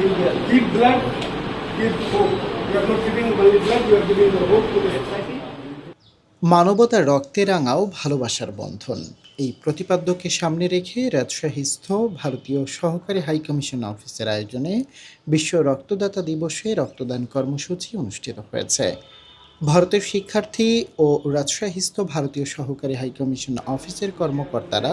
give, blood, give hope. You are not giving only blood, you are giving the hope to the society. মানবতার রক্তে রাঙাও ভালোবাসার বন্ধন এই প্রতিপাদ্যকে সামনে রেখে রাজশাহীস্থ ভারতীয় সহকারী হাইকমিশন অফিসের আয়োজনে বিশ্ব রক্তদাতা দিবসে রক্তদান কর্মসূচি অনুষ্ঠিত হয়েছে ভারতের শিক্ষার্থী ও রাজশাহীস্থ ভারতীয় সহকারী হাইকমিশন অফিসের কর্মকর্তারা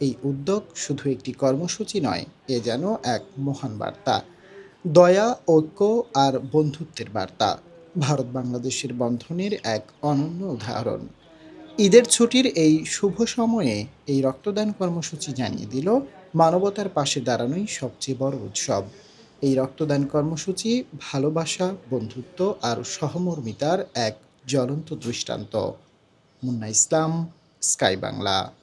এই উদ্যোগ শুধু একটি কর্মসূচি নয়, এ যেন এক মহান বার্তা। দয়া, ঐক্য আর বন্ধুত্বের বার্তা। ভারত বাংলাদেশের বন্ধনের এক অনন্য উদাহরণ। ঈদের ছুটির এই শুভ সময়ে এই রক্তদান কর্মসূচি জানিয়ে দিল মানবতার পাশে দাঁড়ানোই সবচেয়ে বড় উৎসব। এই রক্তদান কর্মসূচি ভালোবাসা, বন্ধুত্ব আর সহমর্মিতার এক জ্বলন্ত দৃষ্টান্ত। মুন্না ইসলাম, স্কাই বাংলা।